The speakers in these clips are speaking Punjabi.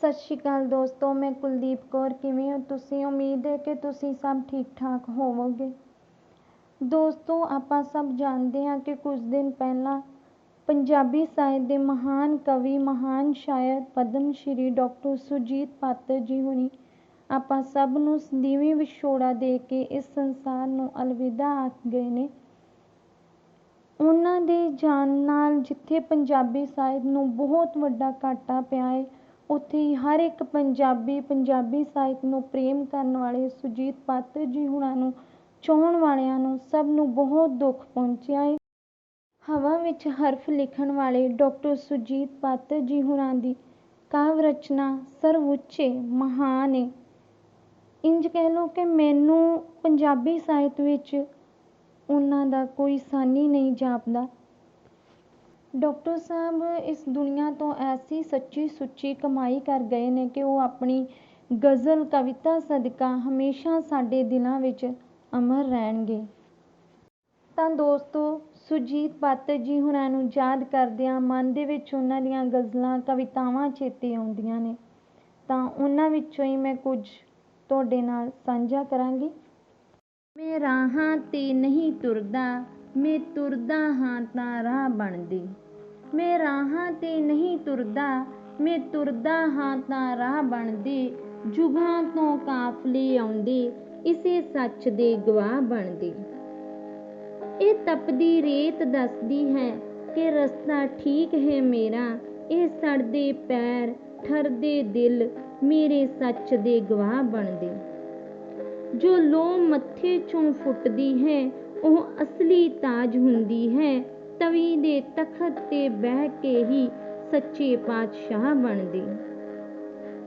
ਸਤਿ ਸ਼੍ਰੀ ਅਕਾਲ ਦੋਸਤੋ, ਮੈਂ ਕੁਲਦੀਪ ਕੌਰ। ਕਿਵੇਂ ਹੋ ਤੁਸੀਂ? ਉਮੀਦ ਹੈ ਕਿ ਤੁਸੀਂ ਸਭ ਠੀਕ ਠਾਕ ਹੋਵੋਗੇ। ਦੋਸਤੋ, ਆਪਾਂ ਸਭ ਜਾਣਦੇ ਹਾਂ ਕਿ ਕੁਝ ਦਿਨ ਪਹਿਲਾਂ ਪੰਜਾਬੀ ਸਾਹਿਤ ਦੇ ਮਹਾਨ ਕਵੀ, ਮਹਾਨ ਸ਼ਾਇਰ, ਪਦਮ ਸ਼੍ਰੀ ਡਾਕਟਰ ਸੁਰਜੀਤ ਪਾਤਰ ਜੀ ਹੁਣੀ ਆਪਾਂ ਸਭ ਨੂੰ ਸੰਦੀਵੀ ਵਿਛੋੜਾ ਦੇ ਕੇ ਇਸ ਸੰਸਾਰ ਨੂੰ ਅਲਵਿਦਾ ਆਖ ਗਏ ਨੇ। ਉਹਨਾਂ ਦੇ ਜਾਣ ਨਾਲ ਜਿੱਥੇ ਪੰਜਾਬੀ ਸਾਹਿਤ ਨੂੰ ਬਹੁਤ ਵੱਡਾ ਘਾਟਾ ਪਿਆ ਹੈ ਉੱਥੇ ਹੀ ਹਰ ਇੱਕ ਪੰਜਾਬੀ ਪੰਜਾਬੀ ਸਾਹਿਤ ਨੂੰ ਪ੍ਰੇਮ ਕਰਨ ਵਾਲੇ ਸੁਰਜੀਤ ਪਾਤਰ ਜੀ ਹੁਣਾਂ ਨੂੰ, ਚਾਹੁਣ ਵਾਲਿਆਂ ਨੂੰ ਸਭ ਨੂੰ ਬਹੁਤ ਦੁੱਖ ਪਹੁੰਚਿਆ ਏ। ਹਵਾ ਵਿੱਚ ਹਰਫ ਲਿਖਣ ਵਾਲੇ ਡਾਕਟਰ ਸੁਰਜੀਤ ਪਾਤਰ ਜੀ ਹੁਣਾਂ ਦੀ ਕਾਵਿ ਰਚਨਾ ਸਰਵਉੱਚ ਏ ਮਹਾਨ ਏ। ਇੰਝ ਕਹਿ ਲਓ ਕਿ ਮੈਨੂੰ ਪੰਜਾਬੀ ਸਾਹਿਤ ਵਿੱਚ ਉਹਨਾਂ ਦਾ ਕੋਈ ਸਾਨੀ ਨਹੀਂ ਜਾਪਦਾ। ਡਾਕਟਰ ਸਾਹਿਬ, ਇਸ ਦੁਨੀਆ ਤੋਂ ਐਸੀ ਸੱਚੀ ਸੁੱਚੀ ਕਮਾਈ ਕਰ ਗਏ ਨੇ ਕਿ ਉਹ ਆਪਣੀ ਗਜ਼ਲ, ਕਵਿਤਾ, ਸਦਕਾ ਹਮੇਸ਼ਾ ਸਾਡੇ ਦਿਲਾਂ ਵਿੱਚ ਅਮਰ ਰਹਿਣਗੇ। ਤਾਂ ਦੋਸਤੋ, ਸੁਰਜੀਤ ਪਾਤਰ ਜੀ ਹੁਣਾਂ ਨੂੰ ਯਾਦ ਕਰਦਿਆਂ ਮਨ ਦੇ ਵਿੱਚ ਉਹਨਾਂ ਦੀਆਂ ਗਜ਼ਲਾਂ, ਕਵਿਤਾਵਾਂ ਚੇਤੇ ਆਉਂਦੀਆਂ ਨੇ। ਤਾਂ ਉਹਨਾਂ ਵਿੱਚੋਂ ਹੀ ਮੈਂ ਕੁਝ ਤੁਹਾਡੇ ਨਾਲ ਸਾਂਝਾ ਕਰਾਂਗੀ। ਮੈਂ ਰਾਹਾਂ ਤੇ ਨਹੀਂ ਤੁਰਦਾ ਮੈਂ ਤੁਰਦਾ ਹਾਂ ਤਾਂ ਰਾਹ ਬਣਦੀ। ਮੈਂ ਰਾਹਾਂ ਤੇ ਨਹੀਂ ਤੁਰਦਾ। ਮੈਂ ਤੁਰਦਾ ਹਾਂ ਤਾਂ ਰਾਹ ਬਣਦੀ। ਜੁਗਾਂ ਤੋਂ ਕਾਫਲੇ ਆਉਂਦੇ। ਇਸੇ ਸੱਚ ਦੇ ਗਵਾਹ ਬਣਦੇ। ਇਹ ਤਪਦੀ ਰੇਤ ਦੱਸਦੀ ਹੈ ਕਿ ਰਸਤਾ ਠੀਕ ਹੈ ਮੇਰਾ। ਇਹ ਸੜਦੇ ਪੈਰ, ਠਰਦੇ ਦਿਲ ਮੇਰੇ ਸੱਚ ਦੇ ਗਵਾਹ ਬਣਦੇ। ਜੋ ਲੋ ਮੱਥੇ ਚੋਂ ਫੁੱਟਦੀ ਹੈ ਉਹ ਅਸਲੀ ਤਾਜ ਹੁੰਦੀ ਹੈ। ਤਵੀ ਦੇ ਤਖਤ ਤੇ ਬਹਿ ਕੇ ਹੀ ਸੱਚੇ ਪਾਤਸ਼ਾਹ ਬਣਦੇ।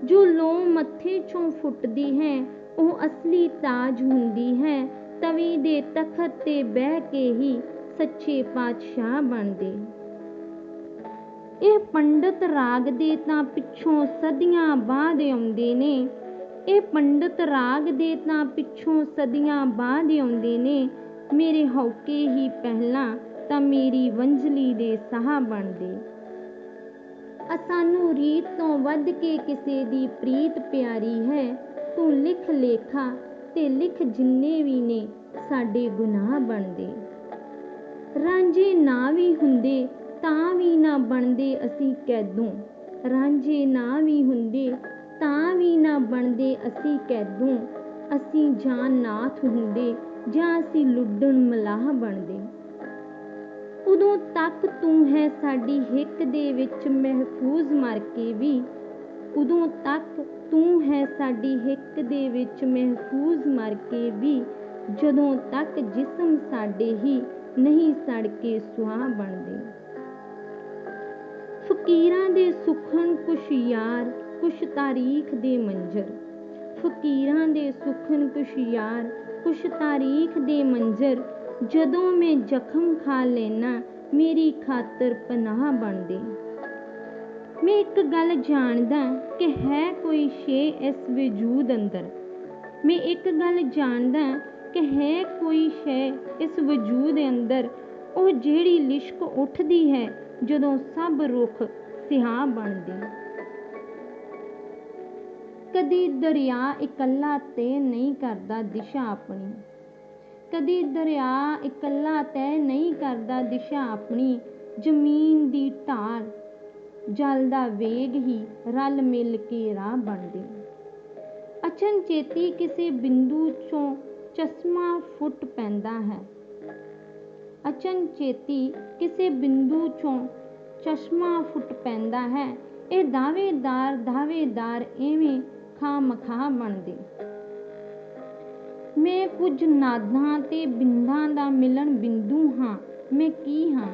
ਜੋ ਲੋ ਮੱਥੇ ਚੋਂ ਫੁੱਟਦੀ ਹੈ, ਉਹ ਅਸਲੀ ਤਾਜ ਹੁੰਦੀ ਹੈ। ਤਵੀ ਦੇ ਤਖਤ ਤੇ ਬਹਿ ਕੇ ਹੀ ਸੱਚੇ ਪਾਤਸ਼ਾਹ ਬਣਦੇ। ਇਹ ਪੰਡਤ ਰਾਗ ਦੇ ਤਾਂ ਪਿੱਛੋਂ ਸਦੀਆਂ ਬਾਅਦ ਆਉਂਦੇ ਨੇ। ਇਹ ਪੰਡਤ ਰਾਗ ਦੇ ਤਾਂ ਪਿੱਛੋਂ ਸਦੀਆਂ ਬਾਅਦ ਆਉਂਦੇ ਨੇ। ਮੇਰੇ ਹੌਕੇ ਹੀ ਪਹਿਲਾਂ ਤਾਂ ਮੇਰੀ ਵੰਝਲੀ ਦੇ ਸਾਹ ਬਣਦੇ। ਅਸਾਨੂੰ ਰੀਤ ਤੋਂ ਵੱਧ ਕੇ ਕਿਸੇ ਦੀ ਪ੍ਰੀਤ ਪਿਆਰੀ ਹੈ, ਤੂੰ ਲਿਖ ਲੇਖਾ ਤੇ ਲਿਖ ਜਿੰਨੇ ਵੀ ਨੇ ਸਾਡੇ ਗੁਨਾਹ ਬਣਦੇ। ਰਾਂਝੇ ਨਾ ਵੀ ਹੁੰਦੇ ਤਾਂ ਵੀ ਨਾ ਬਣਦੇ ਅਸੀਂ ਕੈਦੋਂ। ਰਾਂਝੇ ਨਾ ਵੀ ਹੁੰਦੇ ਤਾਂ ਵੀ ਨਾ ਬਣਦੇ ਅਸੀਂ ਕੈਦੋਂ। ਅਸੀਂ ਜਾਨ ਨਾਥ ਹੁੰਦੇ ਜਾਂ ਅਸੀਂ ਲੁੱਡਣ ਮਲਾਹ ਬਣਦੇ। ਉਦੋਂ ਤੱਕ ਤੂੰ ਹੈ ਸਾਡੀ ਹਿੱਕ ਦੇ ਵਿੱਚ ਮਹਿਫੂਜ਼ ਮਰ ਕੇ ਵੀ। ਉਦੋਂ ਤੱਕ ਤੂੰ ਹੈ ਸਾਡੀ ਹਿੱਕ ਦੇ ਵਿੱਚ ਮਹਿਫੂਜ਼ ਮਰ ਕੇ ਵੀ। ਜਦੋਂ ਤੱਕ ਜਿਸਮ ਸਾਡੇ ਹੀ ਨਹੀਂ ਸੜ ਕੇ ਸੁਆਹ ਬਣਦੇ। ਫਕੀਰਾਂ ਦੇ ਸੁਖਨ ਕੁਛ ਯਾਰ, ਕੁਛ ਤਾਰੀਖ ਦੇ ਮੰਜ਼ਰ। ਫਕੀਰਾਂ ਦੇ ਸੁਖਨ ਕੁਛ ਯਾਰ ਕੁਛ ਤਾਰੀਖ ਦੇ ਮੰਜ਼ਰ, ਜਦੋਂ ਮੈਂ ਜ਼ਖਮ ਖਾ ਲੈਣਾ ਮੇਰੀ ਖਾਤਰ ਪਨਾਹ ਬਣਦੇ। ਮੈਂ ਇੱਕ ਗੱਲ ਜਾਣਦਾ ਕਿ ਹੈ ਕੋਈ ਸ਼ੇ ਇਸ ਵਜੂਦ ਅੰਦਰ। ਮੈਂ ਇੱਕ ਗੱਲ ਜਾਣਦਾ ਕਿ ਹੈ ਕੋਈ ਸ਼ੈ ਇਸ ਵਜੂਦ ਅੰਦਰ। ਉਹ ਜਿਹੜੀ ਲਿਸ਼ਕ ਉੱਠਦੀ ਹੈ, ਜਦੋਂ ਸਭ ਰੁੱਖ ਸਿਆਹ ਬਣਦੇ। ਕਦੀ ਦਰਿਆ ਇਕੱਲਾ ਤੇ ਨਹੀਂ ਕਰਦਾ ਦਿਸ਼ਾ ਆਪਣੀ। ਕਦੀ ਦਰਿਆ ਇਕੱਲਾ ਤੈਅ ਨਹੀਂ ਕਰਦਾ ਦਿਸ਼ਾ ਆਪਣੀ। ਜ਼ਮੀਨ ਦੀ ਢਾਲ, ਜਲ ਦਾ ਵੇਗ ਹੀ ਰਲ ਮਿਲ ਕੇ ਰਾਹ ਬਣਦੇ। ਅਚਨਚੇਤੀ ਕਿਸੇ ਬਿੰਦੂ ਚੋਂ ਚਸ਼ਮਾ ਫੁੱਟ ਪੈਂਦਾ ਹੈ। ਅਚਨਚੇਤੀ ਕਿਸੇ ਬਿੰਦੂ ਚੋਂ ਚਸ਼ਮਾ ਫੁੱਟ ਪੈਂਦਾ ਹੈ। ਇਹ ਦਾਅਵੇਦਾਰ ਦਾਵੇਦਾਰ ਐਵੇਂ ਖਾਮਖਾ ਬਣਦੇ। ਮੈਂ ਕੁਝ ਨਾਦਾਂ ਤੇ ਬਿੰਦਾਂ ਦਾ ਮਿਲਣ ਬਿੰਦੂ ਹਾਂ, ਮੈਂ ਕੀ ਹਾਂ?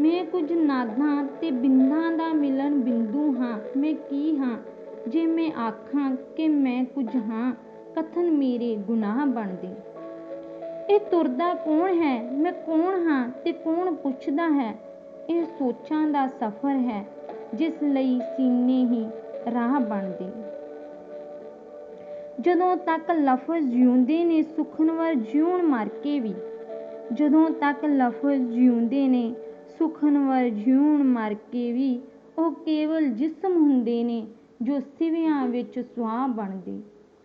ਮੈਂ ਕੁਝ ਨਾਦਾਂ ਤੇ ਬਿੰਦਾਂ ਦਾ ਮਿਲਣ ਬਿੰਦੂ ਹਾਂ, ਮੈਂ ਕੀ ਹਾਂ? ਜੇ ਮੈਂ ਆਖਾਂ ਕਿ ਮੈਂ ਕੁਝ ਹਾਂ, ਕਥਨ ਮੇਰੇ ਗੁਨਾਹ ਬਣਦੇ। ਇਹ ਤੁਰਦਾ ਕੌਣ ਹੈ? ਮੈਂ ਕੌਣ ਹਾਂ ਤੇ ਕੌਣ ਪੁੱਛਦਾ ਹੈ? ਇਹ ਸੋਚਾਂ ਦਾ ਸਫ਼ਰ ਹੈ, ਜਿਸ ਲਈ ਸੀਨੇ ਹੀ ਰਾਹ ਬਣਦੇ। ਜਦੋਂ ਤੱਕ ਲਫ਼ਜ਼ ਜਿਉਂਦੇ ਨੇ, ਸੁਖਨਵਰ ਜਿਉਣ ਮਰ ਕੇ ਵੀ। ਜਦੋਂ ਤੱਕ ਲਫ਼ਜ਼ ਜਿਉਂਦੇ ਨੇ, ਸੁਖਨਵਰ ਜਿਉਣ ਮਰ ਕੇ ਵੀ, ਉਹ ਕੇਵਲ ਜਿਸਮ ਹੁੰਦੇ ਨੇ, ਜੋ ਸਿਵਿਆਂ ਵਿੱਚ ਸੁਆਹ ਬਣਦੇ।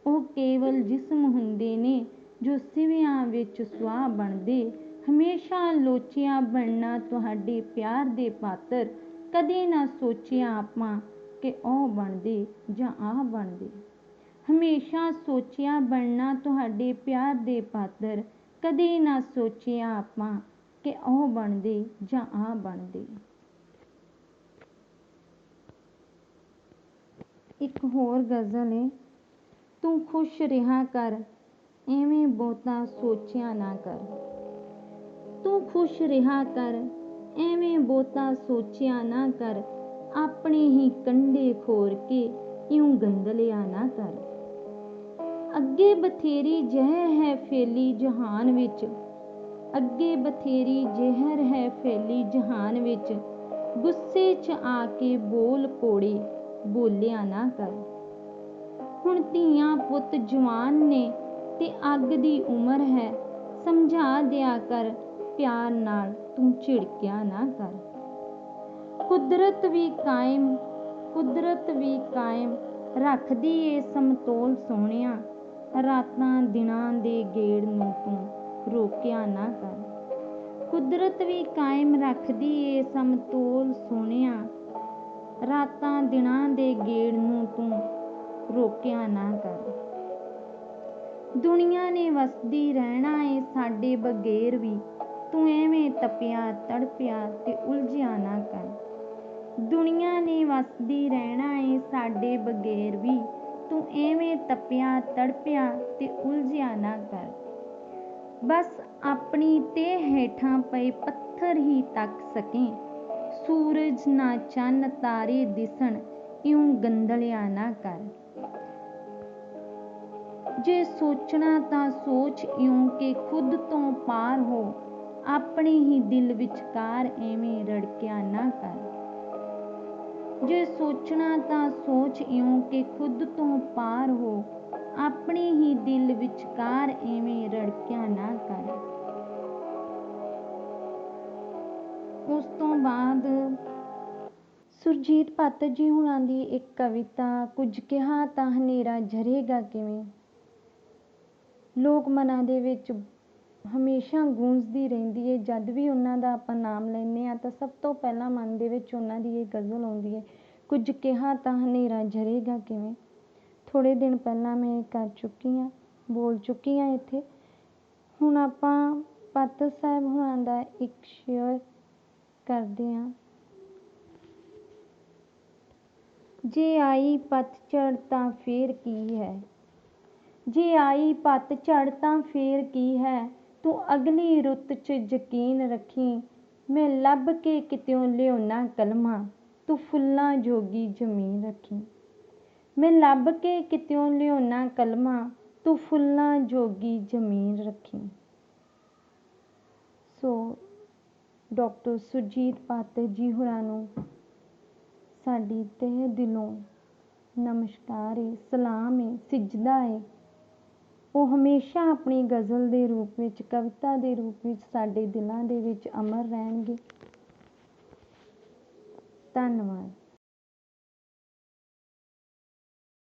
ਉਹ ਕੇਵਲ ਜਿਸਮ ਹੁੰਦੇ ਨੇ, ਜੋ ਸਿਵਿਆਂ ਵਿੱਚ ਸੁਆਹ ਬਣਦੇ। ਹਮੇਸ਼ਾ ਲੋਚਿਆ ਬਣਨਾ ਤੁਹਾਡੇ ਪਿਆਰ ਦੇ ਪਾਤਰ। ਕਦੇ ਨਾ ਸੋਚਿਆ ਆਪਾਂ ਕਿ ਉਹ ਬਣਦੇ ਜਾਂ ਆਹ ਬਣਦੇ। ਹਮੇਸ਼ਾ ਸੋਚਿਆ ਬਣਨਾ ਤੁਹਾਡੇ ਪਿਆਰ ਦੇ ਪਾਤਰ। ਕਦੇ ਨਾ ਸੋਚਿਆ ਆਪਾਂ ਕਿ ਉਹ ਬਣਦੇ ਜਾਂ ਆਹ ਬਣਦੇ। ਇੱਕ ਹੋਰ ਗਜ਼ਲ ਏ, ਤੂੰ ਖੁਸ਼ ਰਿਹਾ ਕਰ, ਐਵੇਂ ਬਹੁਤਾ ਸੋਚਿਆ ਨਾ ਕਰ। ਤੂੰ ਖੁਸ਼ ਰਿਹਾ ਕਰ, ਐਵੇਂ ਬਹੁਤਾ ਸੋਚਿਆ ਨਾ ਕਰ, ਆਪਣੇ ਹੀ ਕੰਢੇ ਖੋਰ ਕੇ ਇਉਂ ਗੰਦਲਿਆ ਨਾ ਕਰ। ਅੱਗੇ ਬਥੇਰੀ ਜ਼ਹਿਰ ਹੈ ਫੈਲੀ ਜਹਾਨ ਵਿੱਚ। ਅੱਗੇ ਬਥੇਰੀ ਜ਼ਹਿਰ ਹੈ ਫੈਲੀ ਜਹਾਨ ਵਿੱਚ। ਗੁੱਸੇ 'ਚ ਆ ਕੇ ਬੋਲ ਕੋੜੇ ਬੋਲਿਆ ਨਾ ਕਰ। ਹੁਣ ਧੀਆਂ ਪੁੱਤ ਜਵਾਨ ਨੇ ਤੇ ਅੱਗ ਦੀ ਉਮਰ ਹੈ, ਸਮਝਾ ਦਿਆ ਕਰ ਪਿਆਰ ਨਾਲ, ਤੂੰ ਝਿੜਕਿਆ ਨਾ ਕਰ। ਕੁਦਰਤ ਵੀ ਕਾਇਮ ਕੁਦਰਤ ਵੀ ਕਾਇਮ ਰੱਖਦੀ ਏ ਸਮਤੋਲ ਸੋਹਣਿਆ। ਰਾਤਾਂ ਦਿਨਾਂ ਦੇ ਗੇੜ ਨੂੰ ਤੂੰ ਰੋਕਿਆ ਨਾ ਕਰ। ਕੁਦਰਤ ਵੀ ਕਾਇਮ ਰੱਖਦੀ ਏ ਸਮਤੋਲ ਸੋਹਣਿਆ। ਰਾਤਾਂ ਦਿਨਾਂ ਦੇ ਗੇੜ ਨੂੰ ਤੂੰ ਰੋਕਿਆ ਨਾ ਕਰ। ਦੁਨੀਆ ਨੇ ਵਸਦੀ ਰਹਿਣਾ ਏ ਸਾਡੇ ਬਗੈਰ ਵੀ। ਤੂੰ ਐਵੇਂ ਤਪਿਆ, ਤੜਪਿਆ ਤੇ ਉਲਝਿਆ ਨਾ ਕਰ। ਦੁਨੀਆ ਨੇ ਵਸਦੀ ਰਹਿਣਾ ਏ ਸਾਡੇ ਬਗੈਰ ਵੀ। ਤੂੰ ਐਵੇਂ ਤਪਿਆ, ਤੜਪਿਆ ਤੇ ਉਲਝਿਆ ਨਾ ਕਰ। ਬਸ ਆਪਣੀ ਤੇ ਹੇਠਾਂ ਪਏ ਪੱਥਰ ਹੀ ਤੱਕ ਸਕੇ। ਸੂਰਜ ਨਾ ਚੰਨ ਤਾਰੇ ਦਿਸਣ, ਇਉਂ ਗੰਦਲਿਆ ਨਾ ਕਰ। ਜੇ ਸੋਚਣਾ ਤਾਂ ਸੋਚ, ਇਉਂ ਕਿ ਖੁਦ ਤੋਂ ਪਾਰ ਹੋ। ਆਪਣੇ ਹੀ ਦਿਲ ਵਿਚਕਾਰ ਐਵੇਂ ਰੜਕਿਆ ਨਾ ਕਰ। ਜੇ ਸੋਚਣਾ ਤਾਂ ਸੋਚ ਇਉਂ ਕਿ ਖੁਦ ਤੋਂ ਪਾਰ ਹੋ। ਆਪਣੇ ਹੀ ਦਿਲ ਵਿਚਕਾਰ ਐਵੇਂ ਰੜਕਿਆ ਨਾ ਕਰ। ਉਸ ਤੋਂ ਬਾਅਦ ਸੁਰਜੀਤ ਭੱਤ ਜੀ ਹੁਣਾਂ ਦੀ ਇੱਕ ਕਵਿਤਾ, ਕੁਝ ਕਿਹਾ ਤਾਂ ਹਨੇਰਾ ਝਰੇਗਾ ਕਿਵੇਂ? ਲੋਕ ਮਨਾਂ ਦੇ ਵਿੱਚ ਹਮੇਸ਼ਾ ਗੂੰਜਦੀ ਰਹਿੰਦੀ ਹੈ ਜਦ ਵੀ ਉਹਨਾਂ ਦਾ ਆਪਾਂ ਨਾਮ ਲੈਂਦੇ ਹਾਂ, ਤਾਂ ਸਭ ਤੋਂ ਪਹਿਲਾਂ ਮਨ ਦੇ ਵਿੱਚ ਉਹਨਾਂ ਦੀ ਇਹ ਗਜ਼ਲ ਆਉਂਦੀ ਹੈ ਕੁਝ ਕਿਹਾ ਤਾਂ ਹਨੇਰਾ ਜਰੇਗਾ ਕਿਵੇਂ? ਥੋੜ੍ਹੇ ਦਿਨ ਪਹਿਲਾਂ ਮੈਂ ਇਹ ਕਰ ਚੁੱਕੀ ਹਾਂ, ਬੋਲ ਚੁੱਕੀ ਹਾਂ ਇੱਥੇ। ਹੁਣ ਆਪਾਂ ਪਾਤਰ ਸਾਹਿਬ ਹੋਰਾਂ ਦਾ ਇੱਕ ਸ਼ੇਅਰ ਕਰਦੇ ਹਾਂ। ਜੇ ਆਈ ਪਤਝੜ ਤਾਂ ਫੇਰ ਕੀ ਹੈ? ਜੇ ਆਈ ਪਤਝੜ ਤਾਂ ਫੇਰ ਕੀ ਹੈ? ਤੂੰ ਅਗਲੀ ਰੁੱਤ 'ਚ ਯਕੀਨ ਰੱਖੀ, ਮੈਂ ਲੱਭ ਕੇ ਕਿਤਿਓਂ ਲਿਆਉਣਾ ਕਲਮਾਂ, ਤੂੰ ਫੁੱਲਾਂ ਜੋਗੀ ਜ਼ਮੀਨ ਰੱਖੀ। ਮੈਂ ਲੱਭ ਕੇ ਕਿਤਿਓਂ ਲਿਆਉਣਾ ਕਲਮਾਂ, ਤੂੰ ਫੁੱਲਾਂ ਜੋਗੀ ਜ਼ਮੀਨ ਰੱਖੀ। ਸੋ, ਡਾਕਟਰ ਸੁਰਜੀਤ ਪਾਤਰ ਜੀ ਹੋਰਾਂ ਨੂੰ ਸਾਡੀ ਤਹਿ ਦਿਲੋਂ ਨਮਸਕਾਰ ਏ, ਸਲਾਮ ਏ, ਸਿਜਦਾ ਏ। ਉਹ ਹਮੇਸ਼ਾ ਆਪਣੀ ਗਜ਼ਲ ਦੇ ਰੂਪ ਵਿੱਚ, ਕਵਿਤਾ ਦੇ ਰੂਪ ਵਿੱਚ ਸਾਡੇ ਦਿਲਾਂ ਦੇ ਵਿੱਚ ਅਮਰ ਰਹਿਣਗੇ। ਧੰਨਵਾਦ।